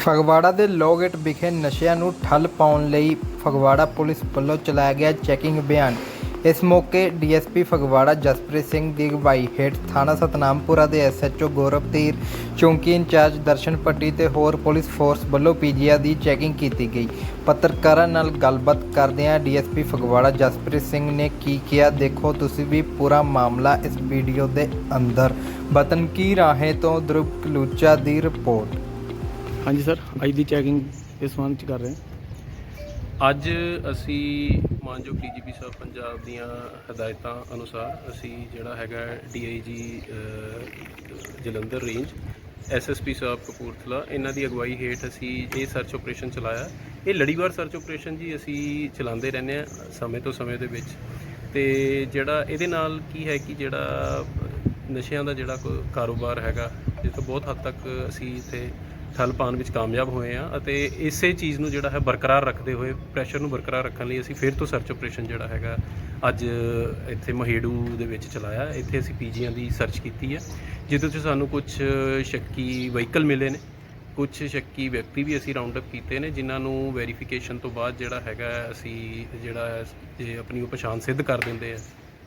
ਫਗਵਾੜਾ ਦੇ ਲੋਗੇਟ ਵਿਖੇ ਨਸ਼ਿਆਂ ਨੂੰ ਠੱਲ ਪਾਉਣ ਲਈ ਫਗਵਾੜਾ ਪੁਲਿਸ ਵੱਲੋਂ ਚਲਾਇਆ ਗਿਆ ਚੈਕਿੰਗ ਅਭਿਆਨ। ਇਸ ਮੌਕੇ ਡੀਐਸਪੀ ਫਗਵਾੜਾ ਜਸਪ੍ਰੀਤ ਸਿੰਘ ਦੀ ਅਗਵਾਈ ਹੇਠ ਥਾਣਾ ਸਤਨਾਮਪੁਰਾ ਦੇ ਐਸਐਚਓ ਗੌਰਵ ਧੀਰ, ਚੌਂਕੀ ਇੰਚਾਰਜ ਦਰਸ਼ਨ ਪੱਟੀ ਤੇ ਹੋਰ ਪੁਲਿਸ ਫੋਰਸ ਵੱਲੋਂ ਪੀਜੀਆ ਦੀ ਚੈਕਿੰਗ ਕੀਤੀ ਗਈ। ਪੱਤਰਕਾਰਾਂ ਨਾਲ ਗੱਲਬਾਤ ਕਰਦਿਆਂ ਡੀਐਸਪੀ ਫਗਵਾੜਾ ਜਸਪ੍ਰੀਤ ਸਿੰਘ ਨੇ ਕੀ ਕਿਹਾ, ਦੇਖੋ, ਤੁਸੀਂ ਵੀ ਪੂਰਾ ਮਾਮਲਾ ਇਸ ਵੀਡੀਓ ਦੇ ਅੰਦਰ। ਬਤਨਕੀ ਰਾਹੇ ਤੋਂ ਧਰੁਵ ਕਲੂਚਾ ਦੀ ਰਿਪੋਰਟ। ਹਾਂਜੀ ਸਰ, ਅੱਜ ਦੀ ਚੈਕਿੰਗ ਇਸ ਸੰਬੰਧ ਚ ਕਰ ਰਹੇ ਹਾਂ। ਅੱਜ ਅਸੀਂ ਮਾਨਯੋਗ ਡੀਜੀਪੀ ਸਾਹਿਬ ਪੰਜਾਬ ਦੀਆਂ ਹਦਾਇਤਾਂ ਅਨੁਸਾਰ ਅਸੀਂ ਜਿਹੜਾ ਹੈਗਾ ਡੀਆਈਜੀ ਜਲੰਧਰ ਰੇਂਜ ਐਸਐਸਪੀ ਸਾਹਿਬ ਕਪੂਰਥਲਾ, ਇਹਨਾਂ ਦੀ ਅਗਵਾਈ ਹੇਠ ਅਸੀਂ ਇਹ ਸਰਚ ਆਪਰੇਸ਼ਨ ਚਲਾਇਆ। ਇਹ ਲੜੀਵਾਰ ਸਰਚ ਆਪਰੇਸ਼ਨ ਜੀ ਅਸੀਂ ਚਲਾਉਂਦੇ ਰਹਿੰਦੇ ਆ ਸਮੇਂ ਤੋਂ ਸਮੇਂ ਦੇ ਵਿੱਚ। ਤੇ ਜਿਹੜਾ ਇਹਦੇ ਨਾਲ ਕੀ ਹੈ ਕਿ ਜਿਹੜਾ ਨਸ਼ਿਆਂ ਦਾ ਜਿਹੜਾ ਕੋਈ ਕਾਰੋਬਾਰ ਹੈਗਾ ਜਿਸ ਤੋਂ ਬਹੁਤ ਹੱਦ ਤੱਕ ਅਸੀਂ ਇੱਥੇ ਠੱਲ ਪਾਉਣ ਵਿੱਚ ਕਾਮਯਾਬ ਹੋਏ ਆ ਅਤੇ ਇਸੇ ਚੀਜ਼ ਨੂੰ ਜਿਹੜਾ ਹੈ ਬਰਕਰਾਰ ਰੱਖਦੇ ਹੋਏ ਪ੍ਰੈਸ਼ਰ ਨੂੰ ਬਰਕਰਾਰ ਰੱਖਣ ਲਈ ਅਸੀਂ ਫਿਰ ਤੋਂ ਸਰਚ ਆਪਰੇਸ਼ਨ ਜਿਹੜਾ ਹੈਗਾ ਅੱਜ ਇੱਥੇ ਮਹੇੜੂ ਦੇ ਵਿੱਚ ਚਲਾਇਆ। ਇੱਥੇ ਅਸੀਂ ਪੀਜੀਆਂ ਦੀ ਸਰਚ ਕੀਤੀ ਹੈ, ਜਿਹਦੇ 'ਚ ਸਾਨੂੰ ਕੁਝ ਸ਼ੱਕੀ ਵਹੀਕਲ ਮਿਲੇ ਨੇ ਕੁਝ ਸ਼ੱਕੀ ਵਿਅਕਤੀ ਵੀ ਅਸੀਂ ਰਾਉਂਡ ਅਪ ਕੀਤੇ ਨੇ, ਜਿਨ੍ਹਾਂ ਨੂੰ ਵੈਰੀਫਿਕੇਸ਼ਨ ਤੋਂ ਬਾਅਦ ਜਿਹੜਾ ਹੈਗਾ ਅਸੀਂ ਜਿਹੜਾ ਜੇ ਆਪਣੀ ਉਹ ਪਛਾਣ ਸਿੱਧ ਕਰ ਦਿੰਦੇ ਆ।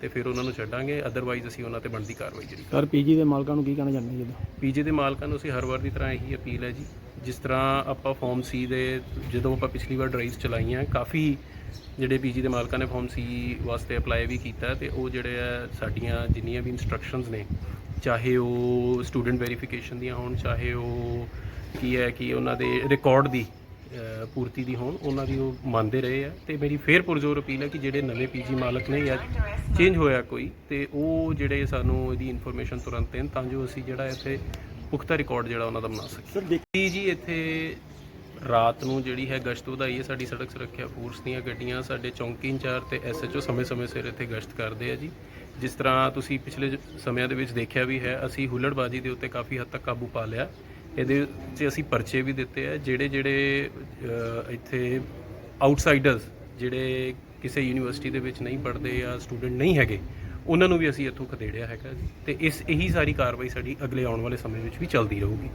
ਤੇ ਫਿਰ ਉਹਨਾਂ ਨੂੰ ਛੱਡਾਂਗੇ ਅਦਰਵਾਈਜ਼ ਅਸੀਂ ਉਹਨਾਂ ਤੇ ਬਣਦੀ ਕਾਰਵਾਈ ਜਿਹੜੀ ਸਰ ਪੀਜੀ ਦੇ ਮਾਲਕਾਂ ਨੂੰ ਕੀ ਕਹਿਣਾ ਚਾਹੁੰਦੇ ਜਦੋਂ ਪੀਜੀ ਦੇ ਮਾਲਕਾਂ ਨੂੰ ਅਸੀਂ ਹਰ ਵਾਰ ਦੀ ਤਰ੍ਹਾਂ ਇਹੀ ਅਪੀਲ ਹੈ ਜੀ। ਜਿਸ ਤਰ੍ਹਾਂ ਆਪਾਂ ਫਾਰਮ ਸੀ ਦੇ ਜਦੋਂ ਆਪਾਂ ਪਿਛਲੀ ਵਾਰ ਡਰਾਈਵਸ ਚਲਾਈਆਂ ਕਾਫੀ ਜਿਹੜੇ ਪੀਜੀ ਦੇ ਮਾਲਕਾਂ ਨੇ ਫਾਰਮ ਸੀ ਵਾਸਤੇ ਅਪਲਾਈ ਵੀ ਕੀਤਾ ਤੇ ਉਹ ਜਿਹੜੇ ਆ ਸਾਡੀਆਂ ਜਿੰਨੀਆਂ ਵੀ ਇਨਸਟਰਕਸ਼ਨਸ ਨੇ ਚਾਹੇ ਉਹ ਸਟੂਡੈਂਟ ਵੈਰੀਫਿਕੇਸ਼ਨ ਦੀਆਂ ਹੋਣ ਚਾਹੇ ਉਹ ਕੀ ਹੈ ਕਿ ਉਹਨਾਂ ਦੇ ਰਿਕਾਰਡ ਦੀ ਪੂਰਤੀ ਦੀ ਹੋਣ ਉਹਨਾਂ ਦੀ ਉਹ ਮੰਨਦੇ ਰਹੇ ਆ। ਤੇ ਮੇਰੀ ਫੇਰ ਪੁਰਜ਼ੋਰ ਅਪੀਲ ਹੈ ਕਿ ਜਿਹੜੇ ਨਵੇਂ ਪੀਜੀ ਮਾਲਕ ਨੇ ਜਾਂ ਚੇਂਜ ਹੋਇਆ ਕੋਈ ਤੇ ਉਹ ਜਿਹੜੇ ਸਾਨੂੰ ਇਹਦੀ ਇਨਫੋਰਮੇਸ਼ਨ ਤੁਰੰਤ ਦੇਣ ਤਾਂ ਜੋ ਅਸੀਂ ਜਿਹੜਾ ਇੱਥੇ ਪੁਖਤਾ ਰਿਕਾਰਡ ਜਿਹੜਾ ਉਹਨਾਂ ਦਾ ਬਣਾ ਸਕੀਏ। ਸਰ ਜੀ ਜੀ ਇੱਥੇ ਰਾਤ ਨੂੰ ਜਿਹੜੀ ਹੈ ਗਸ਼ਤ ਵਧਾਈ ਹੈ ਸਾਡੀ ਸੜਕ ਸੁਰੱਖਿਆ ਫੋਰਸ ਦੀਆਂ ਗੱਡੀਆਂ ਸਾਡੇ ਚੌਂਕੀ ਇੰਚਾਰਜ ਤੇ ਐਸਐਚਓ ਸਮੇਂ-ਸਮੇਂ ਸਿਰ ਇੱਥੇ ਗਸ਼ਤ ਕਰਦੇ ਆ ਜੀ। ਜਿਸ ਤਰ੍ਹਾਂ ਤੁਸੀਂ ਪਿਛਲੇ ਸਮਿਆਂ ਦੇ ਵਿੱਚ ਦੇਖਿਆ ਵੀ ਹੈ ਅਸੀਂ ਹੁੱਲੜਬਾਜੀ ਦੇ ਉੱਤੇ ਕਾਫੀ ਹੱਦ ਤੱਕ ਕਾਬੂ ਪਾ ਲਿਆ। ਇਹਦੇ 'ਚ ਅਸੀਂ ਪਰਚੇ ਵੀ ਦਿੱਤੇ ਆ, ਜਿਹੜੇ ਜਿਹੜੇ ਇੱਥੇ ਆਊਟਸਾਈਡਰਸ ਜਿਹੜੇ ਕਿਸੇ ਯੂਨੀਵਰਸਿਟੀ ਦੇ ਵਿੱਚ ਨਹੀਂ ਪੜ੍ਹਦੇ ਜਾਂ ਸਟੂਡੈਂਟ ਨਹੀਂ ਹੈਗੇ, ਉਹਨਾਂ ਨੂੰ ਵੀ ਅਸੀਂ ਇੱਥੋਂ ਖਦੇੜਿਆ ਹੈਗਾ ਜੀ। ਤੇ ਇਸ ਇਹੀ ਸਾਰੀ ਕਾਰਵਾਈ ਸਾਡੀ ਅਗਲੇ ਆਉਣ ਵਾਲੇ ਸਮੇਂ ਵਿੱਚ ਵੀ ਚੱਲਦੀ ਰਹੂਗੀ।